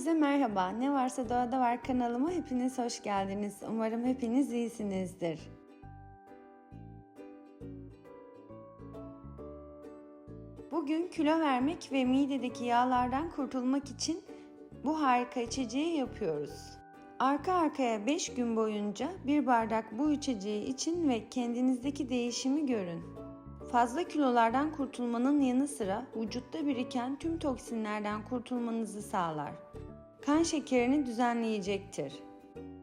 Herkese merhaba. Ne varsa doğada var kanalıma hepiniz hoş geldiniz. Umarım hepiniz iyisinizdir. Bugün kilo vermek ve midedeki yağlardan kurtulmak için bu harika içeceği yapıyoruz. Arka arkaya 5 gün boyunca bir bardak bu içeceği için ve kendinizdeki değişimi görün. Fazla kilolardan kurtulmanın yanı sıra vücutta biriken tüm toksinlerden kurtulmanızı sağlar. Kan şekerini düzenleyecektir.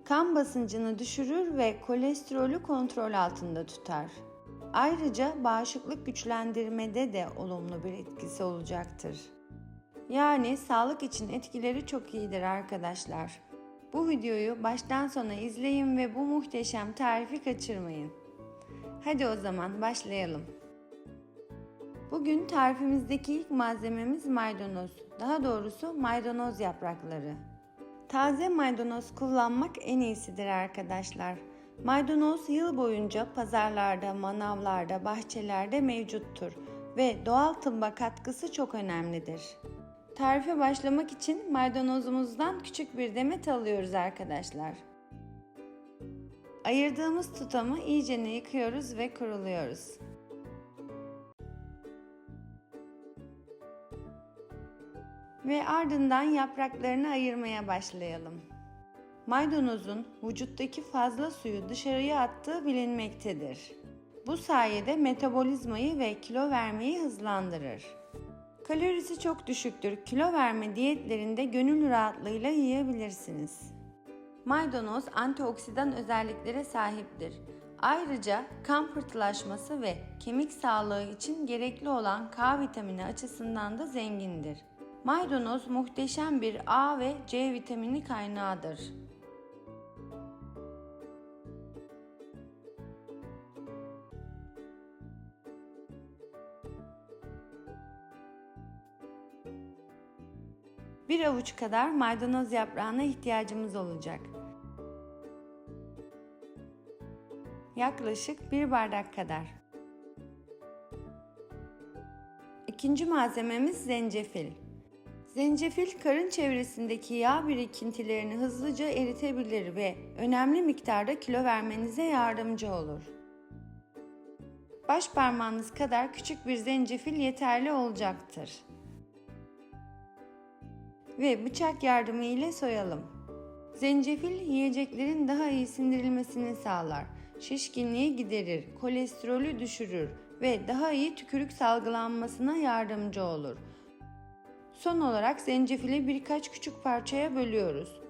Kan basıncını düşürür ve kolesterolü kontrol altında tutar. Ayrıca bağışıklık güçlendirmede de olumlu bir etkisi olacaktır. Yani sağlık için etkileri çok iyidir arkadaşlar. Bu videoyu baştan sona izleyin ve bu muhteşem tarifi kaçırmayın. Hadi o zaman başlayalım. Bugün tarifimizdeki ilk malzememiz maydanoz. Daha doğrusu maydanoz yaprakları. Taze maydanoz kullanmak en iyisidir arkadaşlar. Maydanoz yıl boyunca pazarlarda, manavlarda, bahçelerde mevcuttur ve doğal tıbba katkısı çok önemlidir. Tarife başlamak için maydanozumuzdan küçük bir demet alıyoruz arkadaşlar. Ayırdığımız tutamı iyicene yıkıyoruz ve kuruluyoruz. Ve ardından yapraklarını ayırmaya başlayalım. Maydanozun vücuttaki fazla suyu dışarıya attığı bilinmektedir. Bu sayede metabolizmayı ve kilo vermeyi hızlandırır. Kalorisi çok düşüktür. Kilo verme diyetlerinde gönül rahatlığıyla yiyebilirsiniz. Maydanoz antioksidan özelliklere sahiptir. Ayrıca kan pıhtılaşması ve kemik sağlığı için gerekli olan K vitamini açısından da zengindir. Maydanoz muhteşem bir A ve C vitamini kaynağıdır. Bir avuç kadar maydanoz yaprağına ihtiyacımız olacak. Yaklaşık bir bardak kadar. İkinci malzememiz zencefil. Zencefil karın çevresindeki yağ birikintilerini hızlıca eritebilir ve önemli miktarda kilo vermenize yardımcı olur. Baş parmağınız kadar küçük bir zencefil yeterli olacaktır. Ve bıçak yardımı ile soyalım. Zencefil yiyeceklerin daha iyi sindirilmesini sağlar. Şişkinliği giderir, kolesterolü düşürür ve daha iyi tükürük salgılanmasına yardımcı olur. Son olarak zencefili birkaç küçük parçaya bölüyoruz.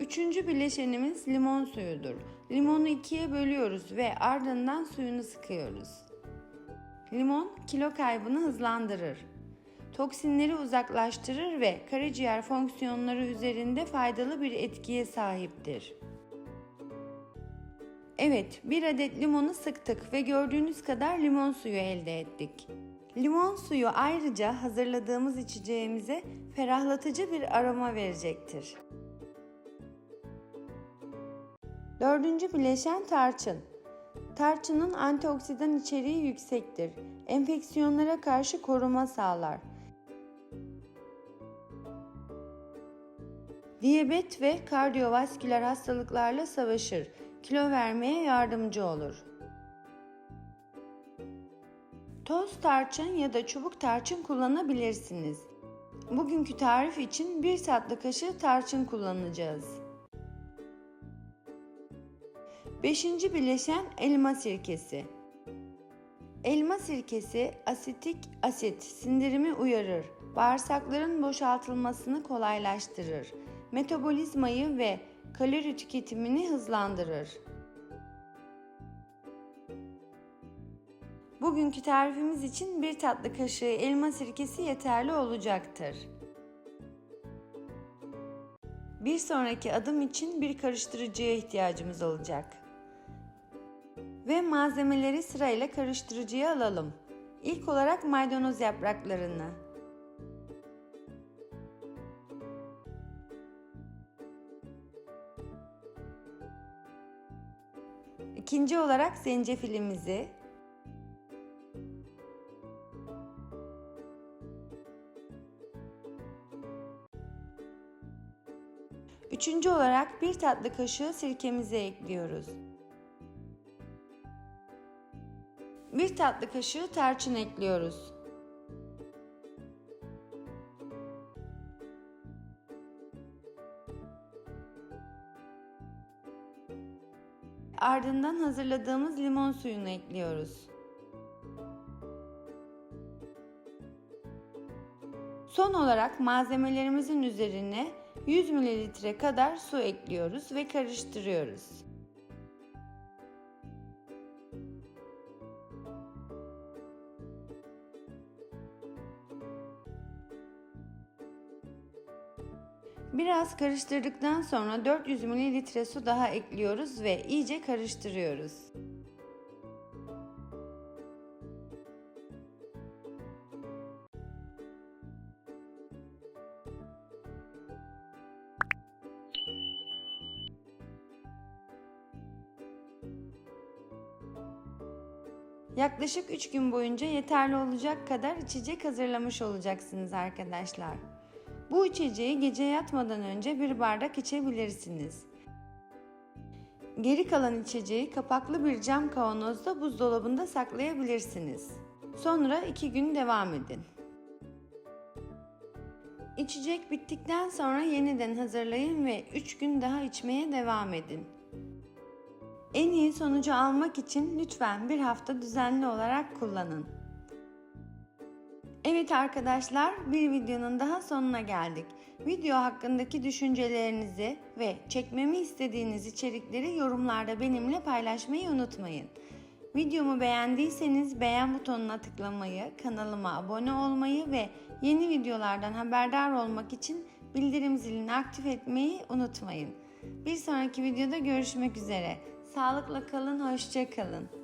Üçüncü bileşenimiz limon suyudur. Limonu ikiye bölüyoruz ve ardından suyunu sıkıyoruz. Limon kilo kaybını hızlandırır. Toksinleri uzaklaştırır ve karaciğer fonksiyonları üzerinde faydalı bir etkiye sahiptir. Evet, bir adet limonu sıktık ve gördüğünüz kadar limon suyu elde ettik. Limon suyu ayrıca hazırladığımız içeceğimize ferahlatıcı bir aroma verecektir. Dördüncü bileşen tarçın. Tarçının antioksidan içeriği yüksektir. Enfeksiyonlara karşı koruma sağlar. Diyabet ve kardiyovasküler hastalıklarla savaşır. Kilo vermeye yardımcı olur. Toz tarçın ya da çubuk tarçın kullanabilirsiniz. Bugünkü tarif için bir tatlı kaşığı tarçın kullanacağız. Beşinci bileşen elma sirkesi. Elma sirkesi asitik asit sindirimi uyarır, bağırsakların boşaltılmasını kolaylaştırır, metabolizmayı ve kalori tüketimini hızlandırır. Bugünkü tarifimiz için bir tatlı kaşığı elma sirkesi yeterli olacaktır. Bir sonraki adım için bir karıştırıcıya ihtiyacımız olacak. Ve malzemeleri sırayla karıştırıcıya alalım. İlk olarak maydanoz yapraklarını. İkinci olarak zencefilimizi, Üçüncü olarak bir tatlı kaşığı sirkemizi ekliyoruz. Bir tatlı kaşığı tarçın ekliyoruz. Ardından hazırladığımız limon suyunu ekliyoruz. Son olarak malzemelerimizin üzerine 100 ml kadar su ekliyoruz ve karıştırıyoruz. Biraz karıştırdıktan sonra 400 ml su daha ekliyoruz ve iyice karıştırıyoruz. Yaklaşık 3 gün boyunca yeterli olacak kadar içecek hazırlamış olacaksınız arkadaşlar. Bu içeceği gece yatmadan önce bir bardak içebilirsiniz. Geri kalan içeceği kapaklı bir cam kavanozda buzdolabında saklayabilirsiniz. Sonra 2 gün devam edin. İçecek bittikten sonra yeniden hazırlayın ve 3 gün daha içmeye devam edin. En iyi sonucu almak için lütfen bir hafta düzenli olarak kullanın. Evet arkadaşlar bir videonun daha sonuna geldik. Video hakkındaki düşüncelerinizi ve çekmemi istediğiniz içerikleri yorumlarda benimle paylaşmayı unutmayın. Videomu beğendiyseniz beğen butonuna tıklamayı, kanalıma abone olmayı ve yeni videolardan haberdar olmak için bildirim zilini aktif etmeyi unutmayın. Bir sonraki videoda görüşmek üzere. Sağlıkla kalın, hoşça kalın.